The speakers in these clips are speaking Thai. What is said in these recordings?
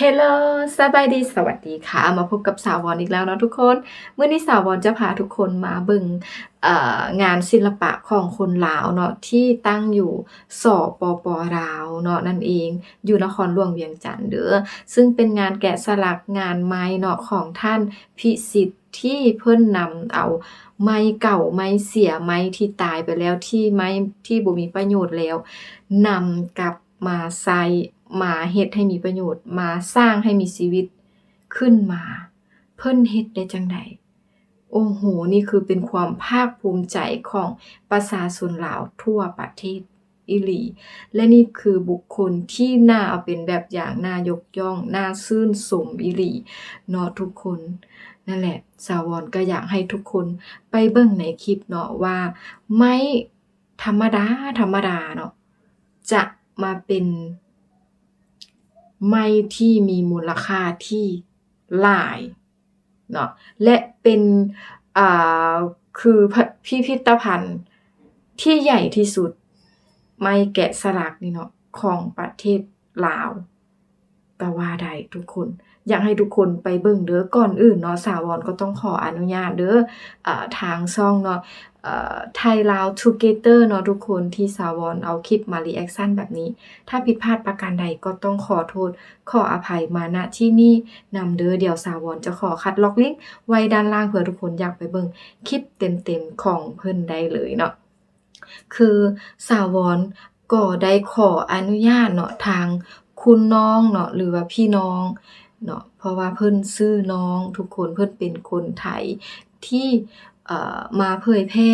เฮลโลสบายดี สวัสดีค่ะ มาพบกับสาววอนอีกแล้วเนาะทุกคน เมื่อนี้สาววอนจะพาทุกคนมาบิ่งงานศิลปะของคนลาวเนาะที่ตั้งอยู่สปปลาวเนาะนั่นเอง อยู่นครหลวงเวียงจันทน์เด้อซึ่งเป็นงานแกะสลักงานไม้เนาะของท่านพิสิทธิ์ที่เพิ่นนำเอาไม้เก่าไม้เสียไม้ที่ตายไปแล้วที่ไม้ที่บ่มีประโยชน์แล้วนำกลับมาใส่ มาเฮ็ดให้มีประโยชน์ มาสร้างให้มีชีวิตขึ้นมา เพิ่นเฮ็ดได้จังใดโอ้โห นี่คือเป็นความภาคภูมิใจของประชาชนลาวทั่วประเทศอีหลี และนี่คือบุคคลที่น่าเอาเป็นแบบอย่างน่ายกย่อง น่าชื่นสมอีหลีเนาะทุกคน นั่นแหละ สาวรก็อยากให้ทุกคนไปเบิ่งในคลิปเนาะว่า ไม้ธรรมดา ธรรมดาเนาะจะมาเป็น ไม่ที่มีมูลค่าที่หลายเนาะและเป็นอ่าคือพพิพิธภัณฑ์ที่ใหญ่ที่สุด ไม่แกะสลักนี่เนาะของประเทศลาวก็ว่าได้ทุกคน อยากให้ทุกคนไปเบิ่งเด้อก่อนอื่นเนาะสาวรก็ต้องขออนุญาตเด้ออ่าทางช่องเนาะไทยลาว Together เนาะทุกคนที่สาวรเอาคลิปมารีแอคชั่นแบบนี้ ถ้าผิดพลาดประการใดก็ต้องขอโทษ ขออภัยมาณที่นี่นำเด้อเดี๋ยวสาวรจะขอคัดล็อกลิงก์ไว้ด้านล่างเผื่อทุกคนอยากไปเบิ่งคลิปเต็มๆของเพิ่นได้เลยเนาะคือสาวรก็ได้ขออนุญาตเนาะทางคุณน้องเนาะหรือว่าพี่น้อง เนาะเพราะว่าเพิ่นชื่อน้องทุกคนเพิ่นเป็นคนไทยที่มาเผยแพร่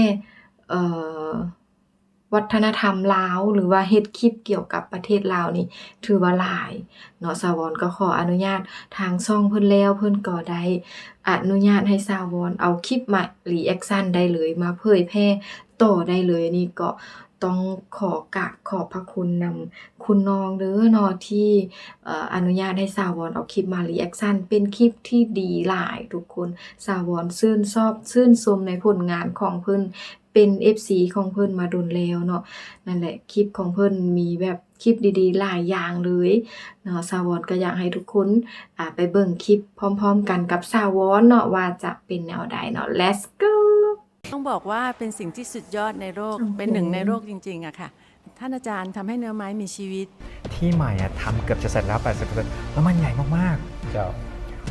วัฒนธรรมลาว หรือว่าเฮ็ดคลิปเกี่ยวกับประเทศลาวนี่ถือว่าหลายเนาะสาวรก็ขออนุญาตทางช่องเพิ่นแล้วเพิ่นก็ได้อนุญาตให้สาวรเอาคลิปมารีแอคชั่นได้เลยมาเผยแพร่ต่อได้เลยนี่ก็ ต้องขอกราบขอบพระคุณนำคุณน้องเด้อเนาะที่อนุญาตให้สาวรเอาคลิปมารีแอคชั่นเป็นคลิปที่ดีหลายทุกคนสาวรชื่นชอบชื่นชมในผลงานของเพิ่นเป็น FC ของเพิ่นมาดนแล้วเนาะนั่นแหละคลิปของเพิ่นมีแบบคลิปดีๆ หลายอย่างเลยเนาะสาวรก็อยากให้ทุกคนไปเบิ่งคลิปพร้อม ๆ กันกับสาวรเนาะว่าจะเป็นแนวใดเนาะ let's go ต้องบอกว่าเป็นสิ่งที่สุดยอดในโลกโอ้โหเป็นหนึ่งในโลกจริงๆอะค่ะ ท่านอาจารย์ทำให้เนื้อไม้มีชีวิต ที่ใหม่อะทำเกือบจะเสร็จแล้ว 80%แล้วมันใหญ่มากเจ้า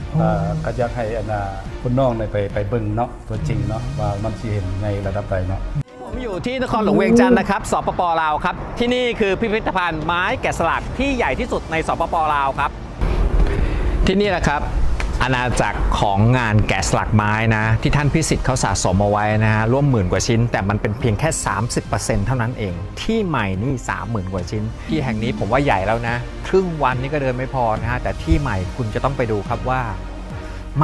โอ้อ่าก็อยากให้อนนาคุณน้องได้ไปไปเบิ่งเนาะตัวจริงเนาะว่ามันสิเห็นในระดับใดเนาะ ผมอยู่ที่นครหลวงเวียงจันทร์นะครับ สปปลาวครับ ที่นี่คือพิพิธภัณฑ์ไม้แกะสลักที่ใหญ่ที่สุดในสปปลาวครับ ที่นี่นะครับ อาณาจักรของงานแกะสลักไม้นะที่ท่านพิสิทธิ์เขาสะสมเอาไว้นะฮะร่วมหมื่นกว่าชิ้น แต่มันเป็นเพียงแค่ 30%เท่านั้นเอง ที่ใหม่นี่ 30,000 กว่าชิ้น ที่แห่งนี้ผมว่าใหญ่แล้วนะ ครึ่งวันนี่ก็เดินไม่พอนะฮะแต่ที่ใหม่คุณจะต้องไปดูครับว่า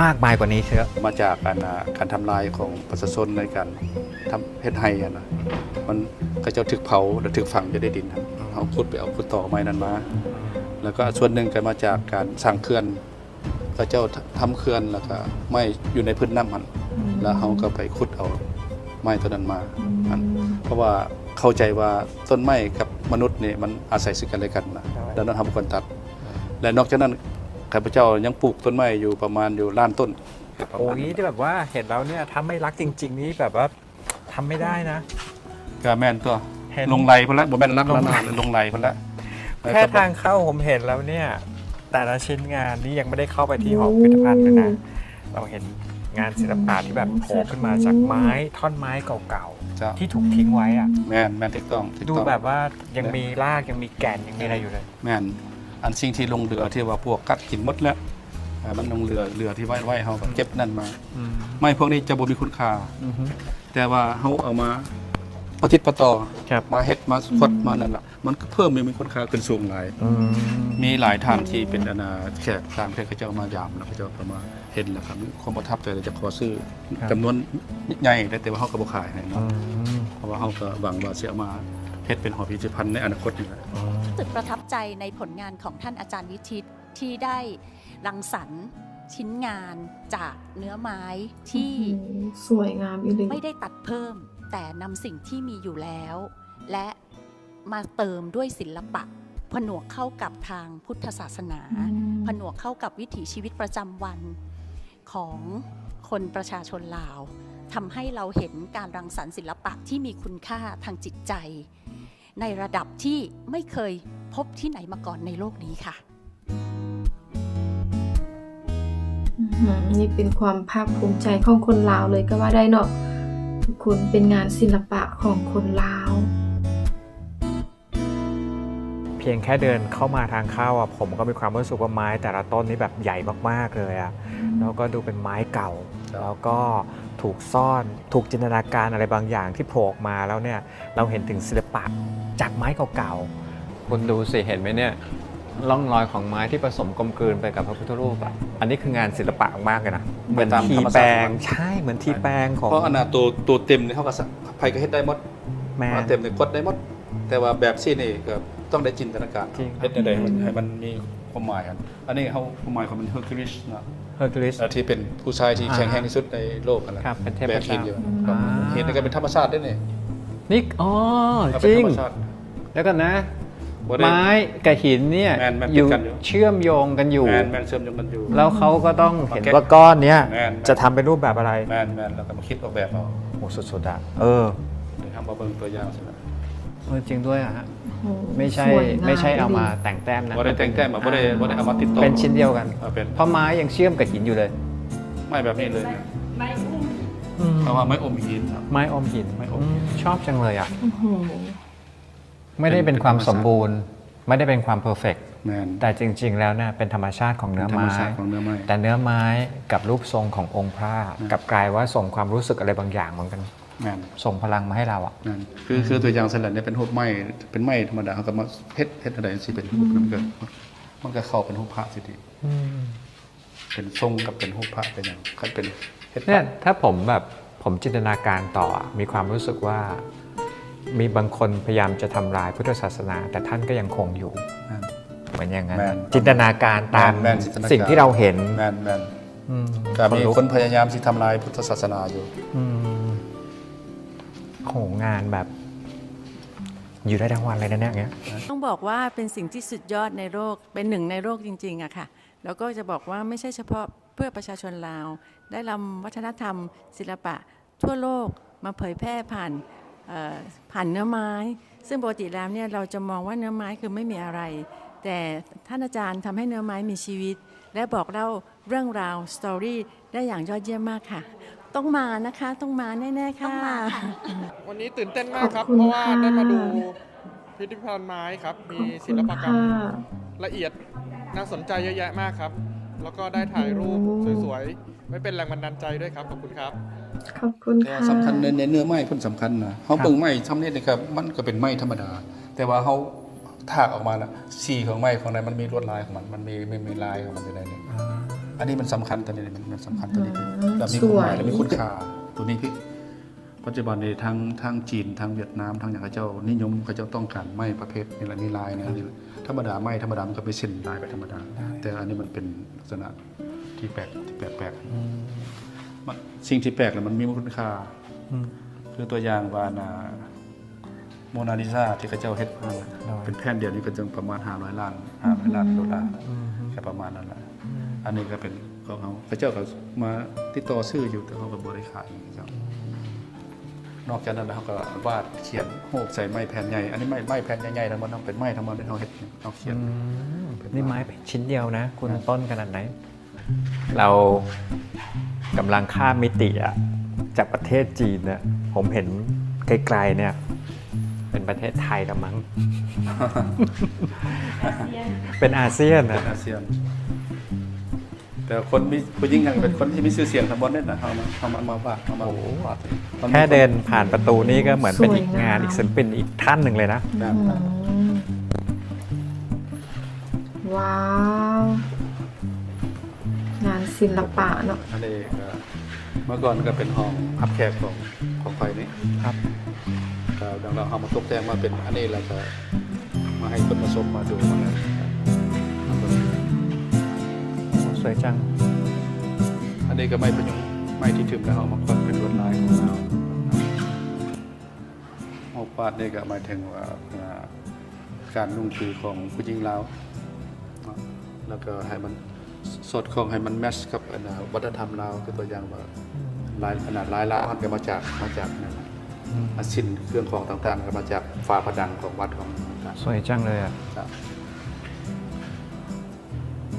มากมายกว่านี้เชอะมาจากการอ่าการทำลายของประชาชนในการทำเฮ็ดให้อะนะมันก็จะถึกเผาแล้วถึกฝังจะได้ดินครับเอาขุดไปเอาขุดต่อไม้นั้นมา แล้วก็ส่วนหนึ่งก็มาจากการสร้างเขื่อน ก็เจ้าทำเขื่อนแล้วก็ไม่อยู่ในพื้นน้ำมันแล้วเขาก็ไปขุดเอาไม้ตัวนั้นมาอันเพราะว่าเข้าใจว่าต้นไม้กับมนุษย์เนี่ยมันอาศัยซึ่งกันและกันนะดังนั้นทำควรตัด และนอกจากนั้นข้าพเจ้ายังปลูกต้นไม้อยู่ประมาณอยู่ล้านต้นๆโอ้ยที่แบบว่าเห็นแล้วเนี่ยถ้าไม่รักจริง ๆ นี่แบบว่าทำไม่ได้นะก็แม่นตัวเห็นลงไหลพุ่นละบ่แม่นรักแล้วนะลงไหลพุ่นละแค่ทางเข้าผมเห็นแล้วเนี่ย แต่ละชิ้นงานนี่ยังไม่ได้เข้าไปที่หอพิพิธภัณฑ์เลยนะ เราเห็นงานศิลปะที่แบบโผล่ขึ้นมาจากไม้ท่อนไม้เก่าเจ้าๆที่ถูกทิ้งไว้อะแม่นแม่นถูกต้องถูกดูต้องแบบว่ายังมีรากยังมีแก่นยังมีอะไรอยู่เลย แม่นอันสิ่งที่ลงเรือที่ว่าพวกกัดกินหมดแล้วอ่ามันลงเรือเรือที่ไว้ไว้เฮาก็เก็บนั่นมาอืมไม้พวกนี้จะบ่มีคุณค่าอือฮึแต่ว่าเฮาเอามาประติดประต่อครับ มาเฮ็ดมาฟดมานั่นล่ะ มันก็เพิ่มมีคุณค่าขึ้นสูงหลายอืมมีหลายท่านที่เป็นอนาแขกต่างประเทศเขาเจ้ามายามแล้วเขาเจ้าก็มาเห็นแล้วครับมีความประทับใจเลยจะขอซื้อจำนวนใหญ่ได้แต่ว่าเขาก็บ่ขายให้อืเนาะมเพราะว่าเขาก็หวังว่าสิเอามาเฮ็ดเป็นหอพิพิธภัณฑ์ในอนาคตนี่แหละอืมรู้สึกประทับใจในผลงานของท่านอาจารย์วิชิตที่ได้รังสรรค์ชิ้นงานจากเนื้อไม้ที่โอ้โหสวยงามอีหลี ไม่ได้ตัดเพิ่ม แต่นำสิ่งที่มีอยู่แล้ว และ มาเติมด้วยศิลปะ ผนวกเข้ากับทางพุทธศาสนาอืมผนวกเข้ากับวิถีชีวิตประจำวันของคนประชาชนลาวทำให้เราเห็นการรังสรรค์ศิลปะที่มีคุณค่าทางจิตใจ ในระดับที่ไม่เคยพบที่ไหนมาก่อนในโลกนี้ค่ะอื้อหือนี่เป็นความภาคภูมิใจของคนลาวเลยก็ว่าได้เนาะทุกคนเป็นงานศิลปะของคนลาวเพียงแค่เดินเข้ามาทางเข้าอะผมก็มีความรู้สึกว่าไม้ แต่ละต้นนี่แบบใหญ่มากๆเลยอะแล้วก็ดูเป็นไม้เก่า แล้วก็ถูกซ่อนถูกจินตนาการอะไรบางอย่างที่โผล่ออกมาแล้วเนี่ยเราเห็นถึงศิลปะจากไม้เก่าคุณดูสิเห็นไหมเนี่ยร่องรอยของไม้ที่ผสมกลมกลืนไปกับพระพุทธรูปอะ อันนี้คืองานศิลปะมากเลยนะ เหมือนตามทีธรรมชาติแปลงของมันใช่ เหมือนทีแปลงของ เพราะอันน่ะตัวตัวเต็มนี่เขาก็สะไผก็เฮ็ดได้หมดแม่มาเต็มนี่กดได้หมด แต่ว่าแบบซี่นี่ก็ ต้องได้จินตนาการจริงเฮ็ดได้ให้มันให้มันมีความหมายกัน อันนี้เขาความหมายของมันเฮอร์คิวลิสนะเฮอร์คิวลิสเอ่อที่เป็นผู้ชายที่อ่าแข็งแรงที่สุดในโลกกันแหละครับเป็นเทพแบกหินเจ้าอยู่อ่าหินนี่ก็เป็นธรรมชาติด้วยนี่นี่อ๋อก็จเป็นริงธรรมชาติ แล้วกันนะ บ่ได้ไม้กับหินเนี่ยแม่นแม่นอยู่ติดกันอยู่ เชื่อมโยงกันอยู่ แมนแมนเชื่อมโยงกันอยู่ แล้วเขาก็ต้องเห็นมาเก็ตว่าก้อนเนี้ยแม่นจะทำเป็นรูปแบบอะไรแมนแมนแล้วก็มาคิดออกแบบเอาโอ้สุดๆอะเออ เดี๋ยวทำมาเบิ่งตัวอย่างสินะ เออจริงด้วยอะฮะโอ้โห ไม่ใช่สวยงไม่ใช่เอามาดี แต่งแต้มนะบ่ได้แต่งแต้มอะบ่ได้บ่ได้เอามาติดต่อเป็นชิ้นเดียวกันเอาเป็นเพราะไม้ยังเชื่อมกับหินอยู่เลย ไม่แบบนี้เลยเพราะว่าไม่อมหินครับ ไม้อมหินไม้อมมชอบจังเลยอะ โอ้โห ไม่ได้เป็นความสมบูรณ์ ไม่ได้เป็นความเพอร์เฟกแมน แต่จริง ๆ แล้วเนี่ยเป็นธรรมชาติของเนื้อธรรมไม้ชาติของเนื้อไม้แต่เนื้อไม้กับรูปทรงขององค์พระกลับกลายว่าส่งความรู้สึกอะไรบางอย่างเหมือนกันแมน ส่งพลังมาให้เราอะนั่นคือคือตัวอย่างสลัดเนี่ยเป็นรูปไม้เป็นไม้ธรรมดาเขาก็มาเฮ็ดเฮ็ดอะไรสิเป็นรูปมันก็มันก็เข้าเป็นรูปพระสิดีเป็นทรงกับเป็นรูปพระเป็นอย่างคันเป็นเฮ็ดพเนี่ยระถ้าผมแบบผมจินตนาการต่ออะมีความรู้สึกว่ามีบางคนพยายามจะทำลายพุทธศาสนา แต่ท่านก็ยังคงอยู่แม่นเหมือนอย่างนั้นแม่นจินตนาการตามแม่นจินตนาการสิ่งที่เราเห็นแมนแมนอืมก็มีลุกคนพยายามที่ทำลายพุทธศาสนาอยู่ อืมโหงานแบบ อยู่ได้ทั้งวันเลยนะเนี่ยอย่างเงี้ย ต้องบอกว่าเป็นสิ่งที่สุดยอดในโลกเป็นหนึ่งในโลกจริงๆอะค่ะ แล้วก็จะบอกว่าไม่ใช่เฉพาะเพื่อประชาชนลาว ได้นำวัฒนธรรม ศิลปะ ทั่วโลกมาเผยแพร่ผ่านเอ่อผ่านเนื้อไม้ ซึ่งปกติแล้วเนี่ยเราจะมองว่าเนื้อไม้คือไม่มีอะไร แต่ท่านอาจารย์ทำให้เนื้อไม้มีชีวิต และบอกเล่าเรื่องราวสตอรี่ได้อย่างยอดเยี่ยมมากค่ะ ต้องมานะคะ ต้องมาแน่ๆต้องค่ะมาค่ะ วันนี้ตื่นเต้นมากครับ ขอบคุณเพราะว่าค่ะ ได้มาดูพิพิธภัณฑ์ไม้ครับ มีศิลปกรรมขอบคุณค่ะละเอียดน่าสนใจเยอะแยะมากครับ แล้วก็ได้ถ่ายรูปโอ้สวยๆไว้เป็นแรงบันดาลใจด้วยครับ ขอบคุณครับ ขอบคุณแต่ค่ะ สำคัญในในเนื้อไม้เพิ่นสำคัญนะเขาเบิ่งไม้ทำนี่นะครับ มันก็เป็นไม้ธรรมดา แต่ว่าเขาถากออกมาน่ะสีของไม้ของนั้นมันมีลวดลายของมัน มันมีมีมีลายของมันอยู่ในนี้ อันนี้มันสำคัญตัวนี้มันมันสำคัญตัวนี้อืมแบบมีคุณหมายสวยและมีคุณค่าตัวนี้พี่ปัจจุบันในทางทางจีนทางเวียดนามทางอย่างเขาเจ้านิยมเขาเจ้าต้องการไม้ประเภทนี่แหละมีลายนะนี่แหละธรรมดาไม้ธรรมดามันก็ไปเส้นลายไปธรรมดา แต่อันนี้มันเป็นลักษณะที่แปลกที่แปลกแปลกมันสิ่งที่แปลกแล้วมันมีคุณค่าคือตัวอย่างวานาโมนาลิซาที่เขาเจ้าเฮ็ดมาน่ะเป็นแผ่นเดียวนี้ก็จึงประมาณ500ล้าน500ล้านดอลลาร์แค่ประมาณนั้นแหละ อันนี้ก็เป็นของเขาเขาเจ้าก็มาติดต่อซื้ออยู่แต่เขาก็บ่ได้ขายเขาเจ้านอกจากนั้นแล้วเขาก็วาดเขียนโหกใส่ไม้แผ่นใหญ่อันนี้ไม้ไม้แผ่นใหญ่ๆทั้งหมดต้องเป็นไม้ทั้งหมดที่เขาเฮ็ดเขาเขียนนี่ไม้ชิ้นเดียวนะ คุณต้นขนาดไหน เรากำลังข้ามมิติอะจากประเทศจีนเนี่ยผมเห็นไกลๆเนี่ย เป็นประเทศไทยละมั้งเป็นอาเซียนเป็อะนอาเซียน แต่คนมีผู้หญิงยังเป็นคนที่มีชื่อเสียงทั้งหมดเนี่ยนะเขามาเขามามาวาดเขามาวาดมันมีแค่เดินผ่านประตูนี่ก็เหมือนเป็นสวยอีกงานงามอีกศิลปินอีกท่านหนึ่งเลยนะแบบอืมว้าว งานศิลปะเนาะอันนี้ก็เมื่อก่อนก็เป็นห้องพับแขกของของไฟนี้ครับ ก็ดังเราเอามาตกแต่งมาเป็นอันนี้แล้วก็มาให้คนมาชมมาดูมาอะไร สวยจัง อันนี้ก็ไม่ประยุงไม่ที่ถึงแล้วเอามาคนเป็นลวดลายของเราหมอกปาดนี่ก็หมายถึงว่าอ่าการนุ่งคือของผู้หญิงลาวเนาะแล้วก็ให้มันสอดคล้องให้มันแมชกับอันน่ะวัฒนธรรมลาวคือตัวอย่างว่าลายขนาดลายละมันก็มาจากมาจากนั่นน่ะอาสินเครื่องของต่างๆก็มาจากฝาผนังของวัดของต่างสวยจังเลยอะๆครับ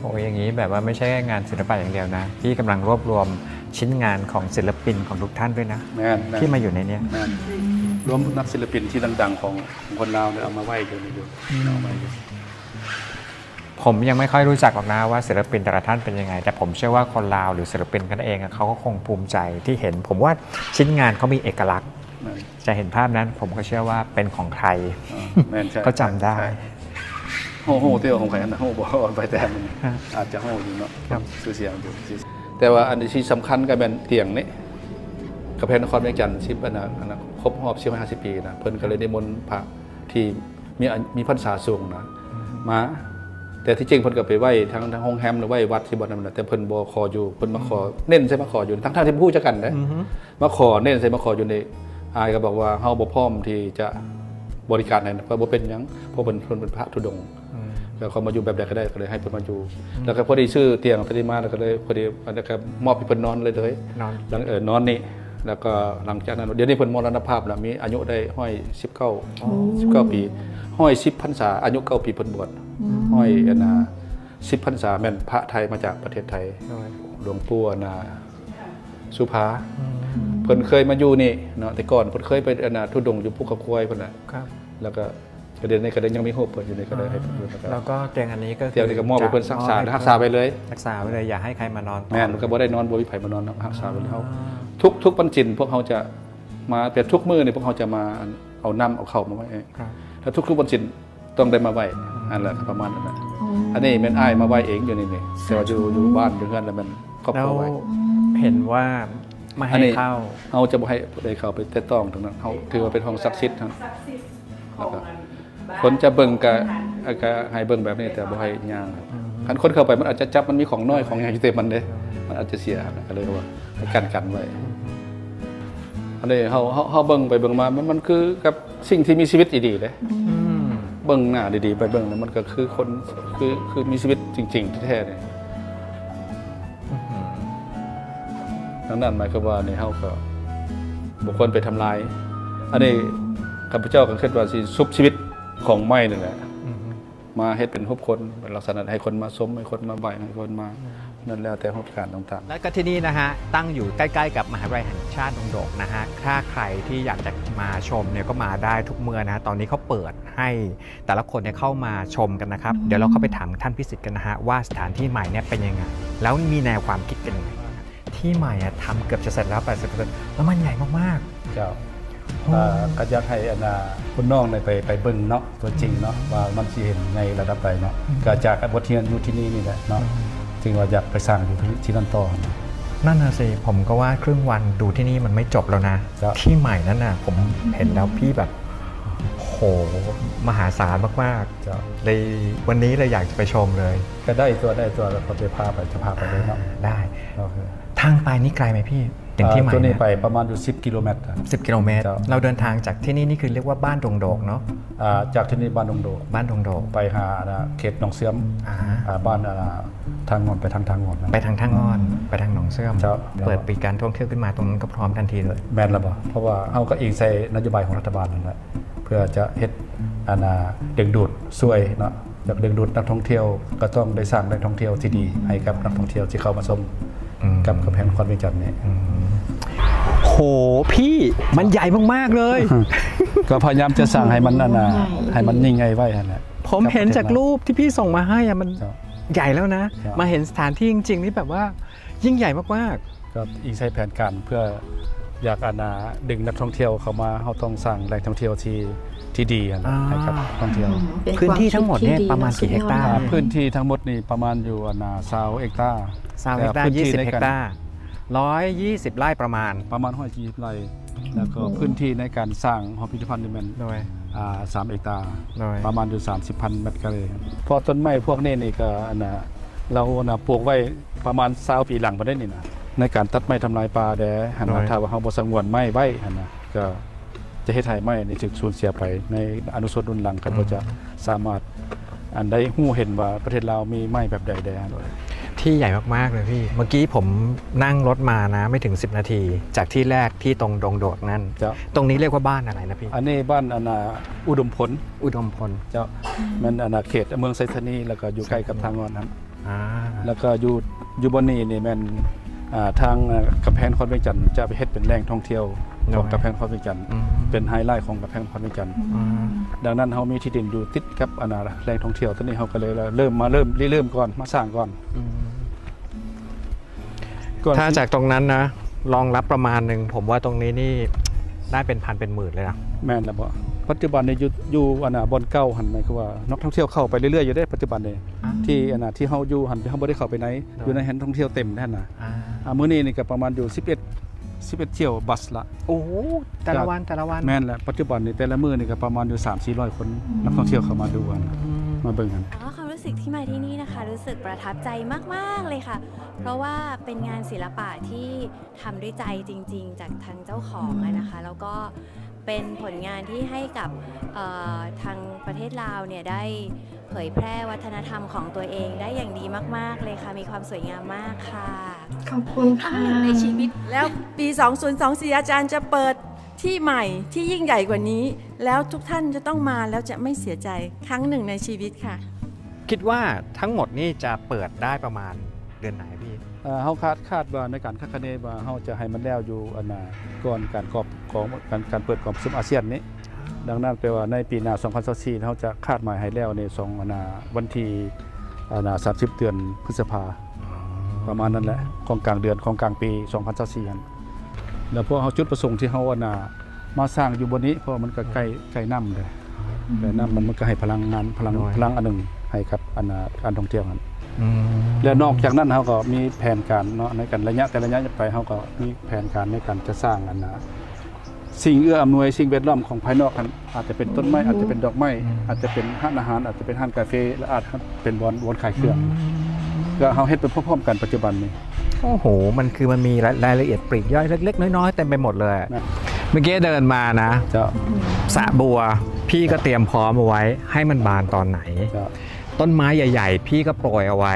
โอ้ยอย่างนี้แบบว่าไม่ใช่แค่งานศิลปะอย่างเดียวนะ พี่กำลังรวบรวมชิ้นงานของศิลปินของทุกท่านด้วยนะ แม่นแม่นที่มาอยู่ในเนี้ยแม่นรวมนักศิลปินที่ดัง ๆ ของของคนลาวเนี่ยเอามาไว้อยู่ในอยู่เอามาอยู่ผมยังไม่ค่อยรู้จักหรอกนะว่าศิลปินแต่ละท่านเป็นยังไง แต่ผมเชื่อว่าคนลาวหรือศิลปินกันเองอะเขาก็คงภูมิใจที่เห็น ผมว่าชิ้นงานเขามีเอกลักษณ์ แม่นจะเห็นภาพนั้นผมก็เชื่อว่าเป็นของใคร อ่าแม่นใช่ก็จำได้ ใช่ โหโหเตี้ยวของใครนะโหบอกว่าไปแต่มันฮะอาจจะโหอยู่เนาะครับชื่อเสียงอยู่แต่ว่าอันที่สำคัญก็เป็นเตียงนี่กระเพนนครเวียงจันทร์ชิบอันนะอันนะครบรอบชิบห้าสิบปีนะเพิ่นก็เลยได้มนต์พระที่มีอามีพรรษาสูงนะมาแต่ที่จริงเพิ่นก็ไปไหว้ทั้งทั้งห้องแฮมหรือไหว้วัดที่บ่นั่นนะแต่เพิ่นบ่ขออยู่เพิ่นมาขอเน้นใช่มาขออยู่ทั้งทั้งที่พูดจักกันนะมาขอเน้นใช่มาขออยู่ในอายก็บอกว่าเฮาบ่พร้อมที่จะบริการให้นะเพราะบ่เป็นหยังเพราะเพิ่นเพิ่นเป็นพระธุดงค์ แล้วเขามาอยู่แบบใดก็ได้ก็เลยให้เพิ่นมาอยู่แล้วก็พอดีชื่อเตียงตอนนี้มาแล้วก็เลยพอดีอันนั้นก็มอบให้เพิ่นนอนเลยเลยนอนหลังเออนอนนี่แล้วก็หลังจากนั้นเดี๋ยวนี้เพิ่นมรณภาพแล้วมีอายุได้ห้อย19 19ปีห้อย10พรรษาอายุ9ปีเพิ่นบวชห้อยอันน่ะ10พรรษาแม่นพระไทยมาจากประเทศไทยหลวงปู่อันน่ะสุภาเพิ่นเคยมาอยู่นี่เนาะแต่ก่อนเพิ่นเคยไปอันน่ะทุดงค์อยู่ภูเขาควายเพิ่นน่ะครับแล้วก็ กระเด็นในกระเด็นยังมีโฮปเพิ่นอยู่ในกระเด็นให้เพิ่นอยู่แล้วก็แล้วก็เตียงอันนี้ก็คืเตียงนี้ก็มอบให้เพิ่นรักษารักษาไปเลย รักษาไปเลยอย่าให้ใครมานอนต่อแม่นก็บ่ได้นอนบ่มีไผมานอนรักษาไปเลยเฮาทุกทุกปันจินพวกเขาจะมาแต่ทุกมื้อนี่พวกเขาจะมาเอาน้ำเอาเข้าวมาไว้ครับถ้าทุกทุกปันจินต้องได้มาไว้อันแหละประมาณนั้นแหละอันนี้แม่นอ้ายมาไว้เองอยู่นี่นี่แต่ว่าอยู่อยู่บ้านอยู่เฮือนแล้วมันครอบคแล้รัววไว้เห็นว่าไม่อัให้นนี้เข้าเฮาจะบ่ให้ได้เข้าไปแตะต้องตรงนั้นเฮาถือว่าเป็นห้องศักดิ์สิทธิ์ครับแล้วก็ คนจะเบิ่งก็ก็ให้เบิ่งแบบนี้แต่บ่ให้ย่างครับคันคนเข้าไปมันอาจจะจับมันมีของน้อยของใหญ่อยู่เต็มมันเด้มันอาจจะเสียก็เลยว่าให้กันกันไว้อันนี้เฮาเฮาเฮาเบิ่งไปเบิ่งมามันมันคือกับสิ่งที่มีชีวิตดีๆเลยเบิ่งหน้าดีๆ ไปเบิ่งแล้วมันก็คือคนคือคือมีชีวิตจริงๆแท้ๆเนี่ยดังนั้นหมายความว่าในเฮาก็บุคคลไปทำลาย อันนี้ข้าพเจ้าก็คิดว่าสิซุบชีวิต ของไม้นี่แหละมาเฮ็ดเป็นรูปคนเป็นลักษณะให้คนมาสมให้คนมาใบให้คนมานั่นแล้วแต่เหตุการณ์ต่างๆ และก็ที่นี่นะฮะ ตั้งอยู่ใกล้ๆกับมหาวิทยาลัยแห่งชาติดงโดกนะฮะ ถ้าใครที่อยากจะมาชมเนี่ยก็มาได้ทุกเมื่อนะฮะตอนนี้เขาเปิดให้แต่ละคนเนี่ยเข้ามาชมกันนะครับ เดี๋ยวเราเข้าไปถามท่านพิสิทธิ์กันนะฮะ ว่าสถานที่ใหม่เนี่ยเป็นยังไง แล้วมีแนวความคิดกันยังไงที่ใหม่อะทำเกือบจะเสร็จแล้ว80%แล้วมันใหญ่มากเจ้า อ่าก็อยากให้อนนาคุณน้องได้ไปไปเบิ่งเนาะตัวจริงเนาะว่ามันสิเห็นในระดับใดเนาะก็จากบทเรียนอยู่ที่นี่นี่แหละเนาะจึงว่าอยากไปสร้างอยู่ที่ที่นั่นต่อเนาะๆนั่นน่ะสิผมก็ว่าครึ่งวันดูที่นี่มันไม่จบแล้วนะ ครับ ที่ใหม่นั่นน่ะ ผมเห็นแล้วพี่แบบโหมหาศาลมากเจ้าๆเลยวันนี้เลยอยากจะไปชมเลยก็ได้ตัวได้ตัวแล้วก็ไปพาไปจะพาไปเลยเนาะได้ โอเคทางไปนี่ไกลไหมพี่ ถึงที่ใหม่อ่าตัวนี้เยไปประมาณอยู่ 10 กิโลเมตรอะ10กิโลเมตรครับเราเดินทางจากที่นี่นี่คือเรียกว่าบ้านดงโดกเนาะอ่าจากที่นี่บ้านดงโดบ้านดงโดกไปหาอ่าเขตหนองเสื่อมอ่าอ่าบ้านอ่าทางงอนไปทางทางงอนนะไปทางท่างอ้อนไปทางหนองเสื่อมครับเปิดปีการท่องเที่ยวขึ้นมาตรงนั้นก็พร้อมทันทีเลยแม่นแล้วบ่เพราะว่าเฮาก็อิงใส่นโยบายของรัฐบาลนั่นแหละเพื่อจะเฮ็ดอานาดึงดูดช่วยเนาะจากดึงดูดนักท่องเที่ยวก็ต้องได้สร้างแหล่งท่องเที่ยวที่ดีให้กับนักท่องเที่ยวที่เข้ามาชมอืมกับกำแพงนครเวียงจันทน์นี่ๆโห พี่มันใหญ่มากๆเลย ก็พยายามจะสร้างให้มันนั่นน่ะให้มันยิ่งใหญ่ไว้หั่นแหละผมเห็นจากรูปที่พี่ส่งมาให้อะมันครับใหญ่แล้วนะครับมาเห็นสถานที่จริง ๆ นี่แบบว่า ยิ่งใหญ่มากก็อิงใช้แผนการเพื่ออยากอานาดึงนักท่องเที่ยวเข้ามาเฮาต้องสร้างแหล่งท่องเที่ยวที่ที่ดีหั่นแหละอ่าให้กับนักท่องเที่ยวเป็พื้นที่ทั้งหมดเนี่ยควคิประมาณกี่เฮกตาร์สุดยอดอ่าพื้นที่ทั้งหมดนี่ประมาณอยู่อานา20เอกตาร์ซาวเฮกตาแต่ร์พื้นที่ยี่สิบในเฮการกตาร์ ร้อยยี่สิบไร่ประมาณ ประมาณห้อยจีบไร่แล้วก็พื้นที่ในการสร้างหอพิพิธภัณฑ์นี่มันโดยอ่าสามเอกตาร์โดยประมาณอยู่30พันเมตรกะเลยเพราะต้นไม้พวกนี้นี่ก็อันน่ะเราน่ะปลูกไว้ประมาณ20ปีหลังบ่ได้นี่นะในการตัดไม้ทำลายป่าแดหันว่าถ้าว่าเฮาบ่สงวนไม้ไว้หั่นน่ะก็จะเฮ็ดให้ไม้นี่ถึกสูญเสียไปในอนุสรณ์รุ่นหลังกันบ่จะสามารถอันได้ฮู้เห็นว่าประเทศลาวมีไม้แบบใดแดง ที่ใหญ่มาก ๆ เลยพี่ เมื่อกี้ผมนั่งรถมานะไม่ถึง 10 นาที จากที่แรกที่ตรงดงโดดนั่น เจ้า ตรงนี้เรียกว่าบ้านอะไรนะพี่ อันนี้บ้านอนนาอุดมผลอุดมพลเจ้ามันอาณาเขตเมืองไซธานีแล้วก็อยู่ใกล้กับทางงอนนั้น อ่าแล้วก็อยู่อยู่บนนี้นี่แม่นอ่าทางอ่ากำแพงนครเวียงจันทร์จะไปเฮ็ดเป็นแหล่งท่องเที่ยวของกำแพงนครเวียงจันทร์อืมเป็นไฮไลท์ของกำแพงนครเวียงจันทร์อ่าดังนั้นเฮามีที่ดินอยู่ติดกับอาณาแหล่งท่องเที่ยวตอนนี้เฮาก็เลยเริ่มมาเริ่มเริ่มก่อนมาสร้างก่อน อืม ก่อนถ้าจากตรงนั้นนะรองรับประมาณหนึ่งผมว่าตรงนี้นี่ได้เป็นพันเป็นหมื่นเลยนะแม่นแล้วบ่ปัจจุบันนี้อยู่อยู่อาณาบ่อนเก่าหั่นหมายคือว่านักท่องเที่ยวเข้าไปเรื่อยๆอยู่ได้ปัจจุบันนี้ที่อาณาที่เฮาอยู่หั่นเฮาบ่ได้เข้าไปไหนอยู่ในแห่งท่องเที่ยวเต็มนั่นน่ะอ่าอ่ามื้อนี้นี่ก็ประมาณอยู่ 11 11เที่ยวบัสละโอ้โหแต่ละวันแต่ละวันแม่นแหละปัจจุบันนี่แต่ละมื้อนี่ก็ประมาณอยู่3 400 คนนักท่องเที่ยวเข้ามาดูกันอืมมาเบิ่งกันอ๋อความ รู้สึกที่มาที่นี่นะคะ รู้สึกประทับใจมากๆเลยค่ะ เพราะว่าเป็นงานศิลปะที่ทำด้วยใจจริง ๆ จากทางเจ้าของอะนะคะ แล้วก็เป็นผลงานที่ให้กับเอ่อทางประเทศลาวเนี่ยได้เผยแพร่วัฒนธรรมของตัวเองได้อย่างดีมาก ๆ เลยค่ะ มีความสวยงามมากค่ะ ขอบคุณครั้ค่ะงหนึ่งในชีวิต แล้วปี 2024 อาจารย์จะเปิดที่ใหม่ที่ยิ่งใหญ่กว่านี้ แล้วทุกท่านจะต้องมาแล้วจะไม่เสียใจครั้งหนึ่งในชีวิตค่ะ คิดว่าทั้งหมดนี่จะเปิดได้ประมาณเดือนไหนพี่ เอ่อเฮาคาดคาดว่าในการคาดคะเนว่าเฮาจะให้มันแล้วอยู่อันน่ะก่อนการกอบของการการเปิดกองประชุมอาเซียนนี้ ดังนั้นแปลว่าในปีหน้า 2024เฮาจะคาดหมายให้แล้วในสองอันน่ะวันที่อันน่ะ30 เดือนพฤษภาประมาณนั้นแหละของกลางเดือนของกลางปี 2024นั่นแล้วพวกเฮาจุดประสงค์ที่เฮาอันน่ะมาสร้างอยู่บนนี้เพราะมันก็ใกล้ใกล้น้ำเลยใกล้น้ำมันมันก็ให้พลังงานพลังน้อยพลังอันหนึง ให้กับอันน่ะการท่องเที่ยวนั้นอืมและนอกจากนั้นเขาก็มีแผนการเนาะในการระยะแต่ระยะไปเขาก็มีแผนการในการจะสร้างอันนะสิ่งเอื้ออำนวยสิ่งแวดล้อมของภายนอกกันอาจจะเป็นต้นไม้อาจจะเป็นดอกไม้อาจจะเป็นห้านอาหาร อาจจะเป็นห้านกาแฟและอาจจะเป็นบอนบอนขายเครื่องก็เขาเฮ็ดไปพร้อมๆกันปัจจุบันนี้โอ้โห มันคือมันมีรายละเอียดปลีกย่อยเล็ก ๆ น้อยๆเต็มไปหมดเลยนะเมื่อกี้เดินมานะเจ้าสระบัวพี่ก็เตรียมพร้อมเอาไว้ให้มันบานตอนไหนเจ้า ต้นไม้ใหญ่ ๆ พี่ก็โปรยเอาไว้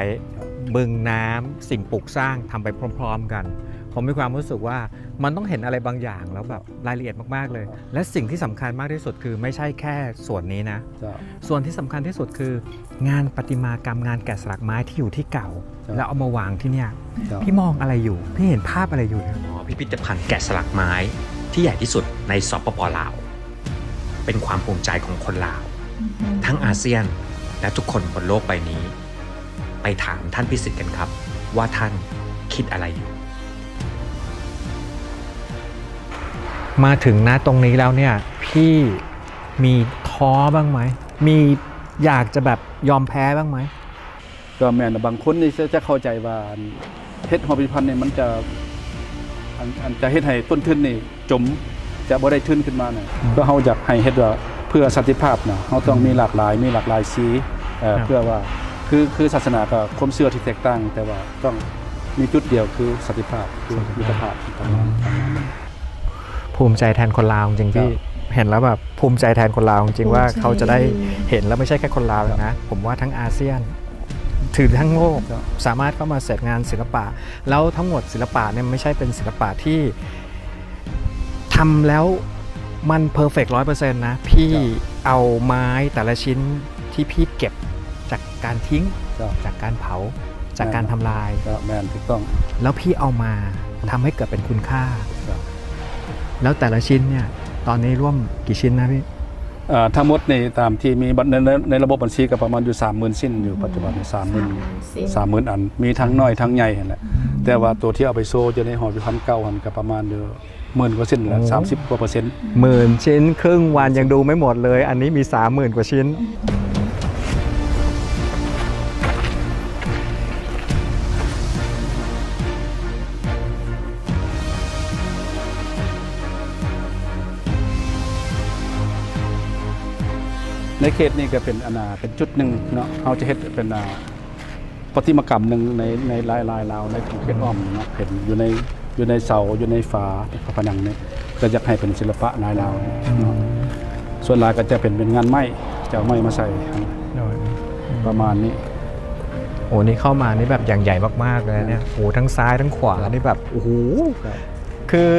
บึงน้ำสิ่งปลูกสร้างทำไปพร้อม ๆ กัน ผมมีความรู้สึกว่ามันต้องเห็นอะไรบางอย่างแล้วแบบรายละเอียดมากๆเลย และสิ่งที่สำคัญมากที่สุดคือไม่ใช่แค่ส่วนนี้นะเจ้าส่วนที่สำคัญที่สุดคือ งานประติมากรรมงานแกะสลักไม้ที่อยู่ที่เก่าครับแล้วเอามาวางที่เนี่ยเจ้าพี่มองอะไรอยู่ พี่เห็นภาพอะไรอยู่เนี่ยหอพิพิธภัณฑ์แกะสลักไม้ที่ใหญ่ที่สุดในสปปลาว เป็นความภูมิใจของคนลาว ทั้งอาเซียน และทุกคนบนโลกใบนี้ ไปถามท่านพิสิทธิ์กันครับ ว่าท่านคิดอะไรอยู่ มาถึงนะตรงนี้แล้วเนี่ย พี่มีท้อบ้างไหม มีอยากจะแบบยอมแพ้บ้างไหมก็แม่นนะบางคนนี่จะเข้าใจว่าเฮ็ดหอพิพิธภัณฑ์เนี่ยมันจะอันจะเฮ็ดให้ต้นทุนนี่จมจะบ่ได้ทุนขึ้นมาน่ะก็เฮาอยากให้เฮ็ดว่าเพื่อสันติภาพนะเฮาต้องมีหลากหลายมีหลากหลายสี เอ่อครับ เพื่อว่าคือคือศาสนาก็ความเชื่อที่แตกต่าง แต่ว่าต้องมีจุดเดียวคือสันติภาพคือมิตรภาพประมาณนั้น ภูมิใจแทนคนลาวจริงๆพี่เห็นแล้วแบบภูมิใจแทนคนลาวจริงๆว่าเขาจะได้เห็นแล้วไม่ใช่แค่คนลาวเลยนะ ผมว่าทั้งอาเซียน ถือทั้งโลกสามารถเข้ามาเสร็จงานศิลปะ แล้วทั้งหมดศิลปะเนี่ยไม่ใช่เป็นศิลปะที่ทำแล้วมันเพอร์เฟกต์ร้อยเปอร์เซ็นต์นะ พี่เอาไม้แต่ละชิ้น ที่พี่เก็บจากการทิ้งก็จากการเผา จากการทำลายก็แม่นถูกต้อง แล้วพี่เอามาทำให้เกิดเป็นคุณค่า ครับ แล้วแต่ละชิ้นเนี่ย ตอนนี้ร่วมกี่ชิ้นนะพี่ เอ่อทั้งหมดในตามที่มีบัตรในในในระบบบัญชีก็ประมาณอยู่30,000สิ้นอยู่ปัจจุบันนี้30,000สามหมื่นอัน มีทั้งน้อยทั้งใหญ่เห็นแหละแต่ว่าตัวที่เอาไปโซ่จะในหอพิพันธ์เก่าหันก็ประมาณเดือหมื่นกว่าเส้นแหละโอ้สามสิบกว่าเปอร์เซ็นต์หมื่นชิ้นครึ่งวันยังดูไม่หมดเลย อันนี้มี 3 0,000 กว่าชิ้น ในเขตนี้ก็เป็นอนนาเป็นจุดหนึ่งเนาะเขาจะเฮ็ดเป็นอ่าประติมากรรมหนึ่งในในลายลายลาวในของเขตอ้อมเนาะเห็นอยู่ในอยู่ในเสาอยู่ในฝาพระผนังนี่ก็อยากให้เป็นศิลปะนายลาวเนาะส่วนหลายก็จะเป็นเป็นงานไม้จะเอาไม้มาใส่ประมาณนี้ โอ้นี่เข้ามานี่แบบอย่างใหญ่มากๆเลยเนี่ยโอ้ทั้งซ้ายทั้งขวานี่แบบโอ้โหครับคือ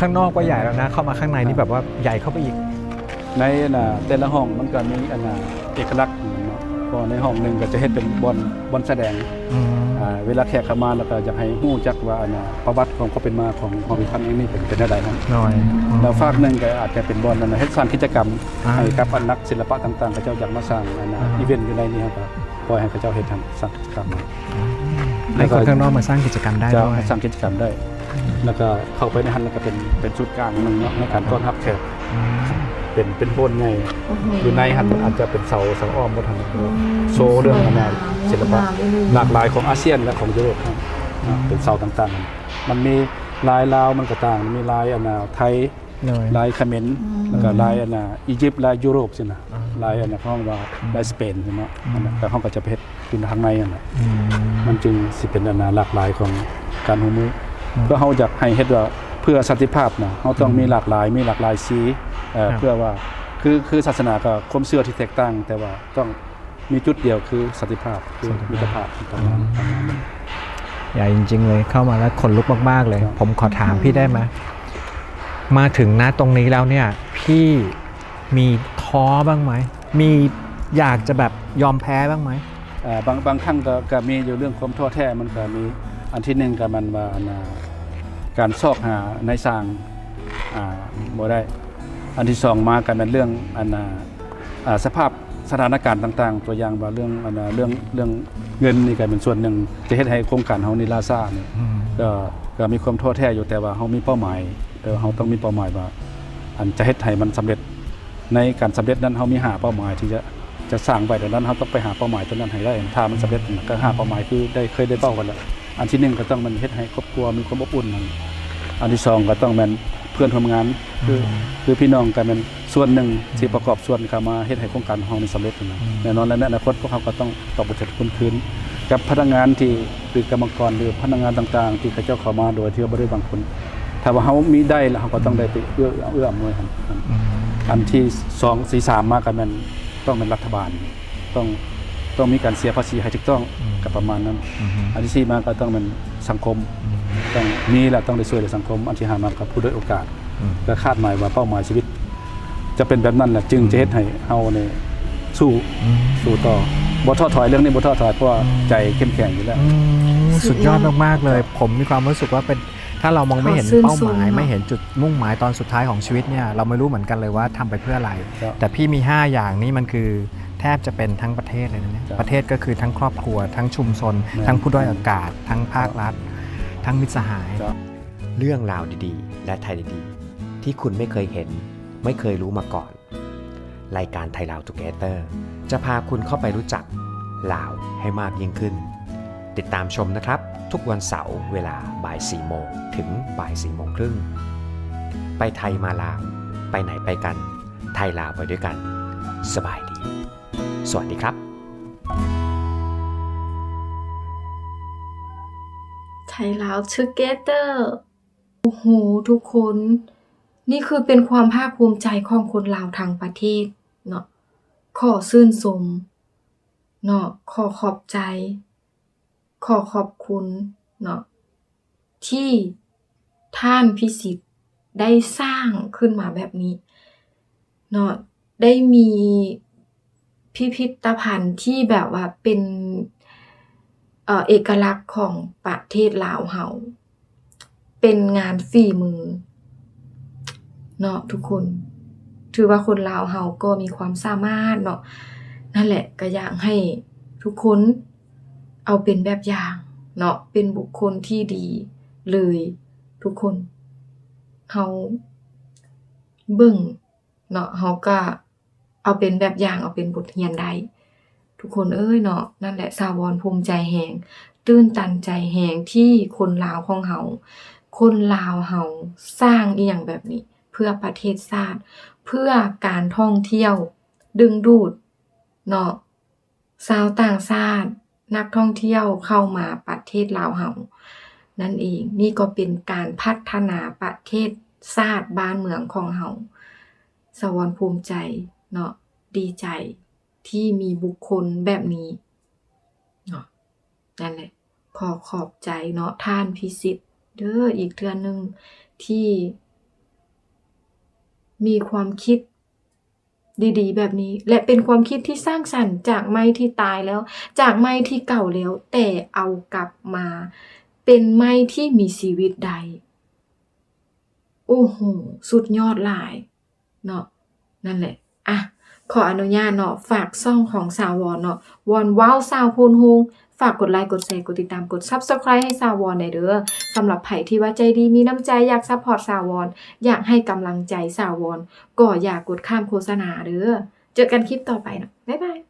ข้างนอกก็ใหญ่แล้วนะ เข้ามาข้างในนี่แบบว่าใหญ่เข้าไปอีก ในน่ะแต่ละห้องมันก็มีอันน่ะเอกลักษณ์เนาะเพอในห้องหนึ่งก็จะเฮ็ดเป็นบอนบอนแสดงอืมอ่าเวลาแขกเข้ามาแล้วก็อยากให้ฮู้จักว่าอันน่ะประวัติของความเป็นมาของหอพิพันธ์เองนี่เป็นเป็นอะไรนะหน่อยแล้วฝากหนึ่งก็อาจจะเป็นบอลนั่นนะเฮ็ดสร้างกิจกรรมอ่าให้กับอันนักศิลปะต่างๆเขาเจ้าอยากมาสร้างอันน่ะอ่า อีเวนต์อยู่ในนี้ครับก็ปล่อยให้เขาเจ้าเฮ็ดทำสร้างกิจกรรม ให้คนข้างนอกมาสร้างกิจกรรมได้เจ้าด้วยให้สร้างกิจกรรมได้ แล้วก็เข้าไปในหันแล้วก็เป็นเป็นจุดกลางหนึงเนาะในการต้อนรับแขกอืม เป็นเป็นโบนไงโอ้โหอยู่ในหันอาจจะเป็นเสาเสาอ้อมบ่ทันอืมโชว์เรื่องงานศิลปะสวยงามเลยหลากหลายของอาเซียนและของยุโรปครับอ่าเป็นเสาต่างๆ มันมีลายลาวมันก็ต่างมันมีลายอันน่ะไทยหน่อยลายเขมรแล้วก็ลายอันน่ะอียิปต์ลายยุโรปสินะอ่าลายอันน่ะเขาเรียกว่าลายสเปนใช่ไหมอันนั้นแต่เขาก็จะไปเฮ็ดอยู่ทางในอันน่ะอืมมันจึงสิเป็นอันน่ะหลากหลายของการหูมืออมเพื่อเขาอยากให้เฮ็ดว่าเพื่อสันติภาพนะเขาต้องมีหลากหลายมีหลากหลายสี เอ่อครับ เพื่อว่าคือคือศาสนาก็ความเชื่อที่แตกต่าง แต่ว่าต้องมีจุดเดียวคือสันติภาพคือมิตรภาพประมาณประมาณนั้น ใหญ่จริง ๆ เลยเข้ามาแล้วขนลุกมาก ๆ เลย ครับ ผมขอถามพี่ได้ไหมมาถึงนะตรงนี้แล้วเนี่ย พี่มีท้อบ้างไหม มีอยากจะแบบยอมแพ้บ้างไหม เอ่อบางบางครั้งก็ก็มีอยู่เรื่องความท้อแท้มันก็มีอันที่หนึ่งก็มันว่าอันน่ะการซอกหาในสร้างอ่าบ่ได้ อันที่สองมากันเป็นเรื่องอันน่ะอ่าสภาพสถานการณ์ต่าง ๆ ตัวอย่างว่าเรื่องอันน่ะเรื่องเรื่องเงินนี่ก็เป็นส่วนหนึ่งจะเฮ็ดให้โครงการเฮานี่ล่าช้านี่ก็ก็มีความท้อแท้อยู่แต่ว่าเฮามีเป้าหมายแต่ว่าเฮาต้องมีเป้าหมายว่า อันจะเฮ็ดให้มันสำเร็จในการสำเร็จนั้นเฮามีหาเป้าหมายที่จะจะสร้างไว้ดังนั้นเฮาต้องไปหาเป้าหมายตัวนั้นให้ได้ถ้ามันสำเร็จก็หาเป้าหมายคือได้เคยได้เป้ากันแล้วอันที่หนึ่งก็ต้องมันเฮ็ดให้ครอบครัวมีความอบอุ่นนั่น อันที่สองก็ต้องแม่นเพื่อนร่วมงานคือคือพี่น้องกันเป็นส่วนหนึ่งที่ประกอบส่วนเข้ามาเฮ็ดให้โครงการของเฮานี่สำเร็จนะแน่นอนแล้วในอนาคตพวกเขาก็ต้องตอบบทคุณคืนกับพนักงานที่หรือกรรมกรหรือพนักงานต่างๆ ที่เขาเจ้าเข้ามาโดยที่ว่าบ่ได้บางคนถ้าว่าเฮามีได้แล้วเฮาก็ต้องได้ไปเอื้อเอื้ออำนวยครับอันที่สองสี่สามมากันมันต้องเป็นรัฐบาล ต้องต้องมีการเสียภาษีให้ถูกต้องกับประมาณนั้น อันที่สี่มาก็ต้องเป็นสังคม ต้องมีแหละต้องได้ช่วยเหลือสังคมอันที่ห้ามากับผู้ด้วยโอกาสก็คาดหมายว่าเป้าหมายชีวิต จะเป็นแบบนั้นแหละจึงจะเฮ็ดให้เฮาเนี่ยสู้สู้ต่อบ่ท้อถอยเรื่องนี้บ่ท้อถอยเพราะว่าใจเข้มแข็งอยู่แล้วอืมสุดยอดมากๆเลย ผมมีความรู้สึกว่าเป็นถ้าเรามองไม่เห็นเขาซื่นเป้าหมายทรงเนอะไม่เห็นจุดมุ่งหมายตอนสุดท้ายของชีวิตเนี่ยเราไม่รู้เหมือนกันเลยว่าทำไปเพื่ออะไรครับแต่พี่มี 5 อย่างนี้มันคือแทบจะเป็นทั้งประเทศเลยนะเนี่ยครับประเทศก็คือทั้งครอบครัว ทั้งชุมชนแม่นทั้งผู้ด้อยโอกาส ทั้งภาครัฐ ทั้งมิตรสหายครับเรื่องราวดีๆ และไทยดีๆ ที่คุณไม่เคยเห็น ไม่เคยรู้มาก่อน รายการไทยลาวทูเกเตอร์จะพาคุณเข้าไปรู้จักลาวให้มากยิ่งขึ้น ติดตามชมนะครับ ทุกวันเสาร์เวลาบ่าย4โมงถึงบ่าย4โมงครึ่ง ไปไทยมาลาว ไปไหนไปกัน ไทยลาวไปด้วยกัน สบายดี สวัสดีครับ ยลาว together โอ้โห ทุกคน นี่คือเป็นความภาคภูมิใจของคนลาวทางประเทศเนาะขอชื่นชมเนาะขอขอบใจ ขอขอบคุณเนาะที่ท่านพิสิทธิ์ได้สร้างขึ้นมาแบบนี้เนาะได้มีพิพิธภัณฑ์ที่แบบว่าเป็น เอกลักษณ์ของประเทศลาวเฮาเป็นงานฝีมือเนาะทุกคน ถือว่าคนลาวเฮาก็มีความสามารถเนาะนั่นแหละก็อยากให้ทุกคนเอาเป็นแบบอย่างเนาะเป็นบุคคลที่ดีเลยทุกคนเฮาเบิ่งเนาะเฮาก็เอาเป็นแบบอย่างเอาเป็นบทเรียนได้ ทุกคนเอ้ยเนาะนั่นแหละสาวรภูมิใจแหงตื้นตันใจแหงที่คนลาวของเฮาคนลาวเฮาสร้างอีหยังแบบนี้ เพื่อประเทศชาติเพื่อการท่องเที่ยว ดึงดูดเนาะชาวต่างชาตินักท่องเที่ยวเข้ามาประเทศลาวเฮานั่นเองนี่ก็เป็นการพัฒนาประเทศชาติบ้านเมืองของเฮาสวรรค์ภูมิใจเนาะดีใจ ที่มีบุคคลแบบนี้เนาะนั่นแหละ ขอขอบใจเนาะท่านพิสิทธิ์เด้ออีกเทื่อหนึ่งที่ มีความคิดดีๆ แบบนี้ และเป็นความคิดที่สร้างสรรค์จากไม้ที่ตายแล้ว จากไม้ที่เก่าแล้ว แต่เอากลับมา เป็นไม้ที่มีชีวิตใด โอ้โห สุดยอดหลาย เนาะนั่นแหละ อะ ขออนุญาตเนาะฝากซ่องของสาววอนเนาะวอนว้าวสาวพูนฮงฝากกดไลค์กดแชร์กดติดตามกด Subscribe ให้สาววอนได้เด้อสำหรับไผที่ว่าใจดีมีน้ำใจอยากซัพพอร์ตสาววอนอยากให้กำลังใจสาววอนก็อย่ากกดข้ามโฆษณาเด้อเจอกันคลิปต่อไปเนาะบ๊ายบาย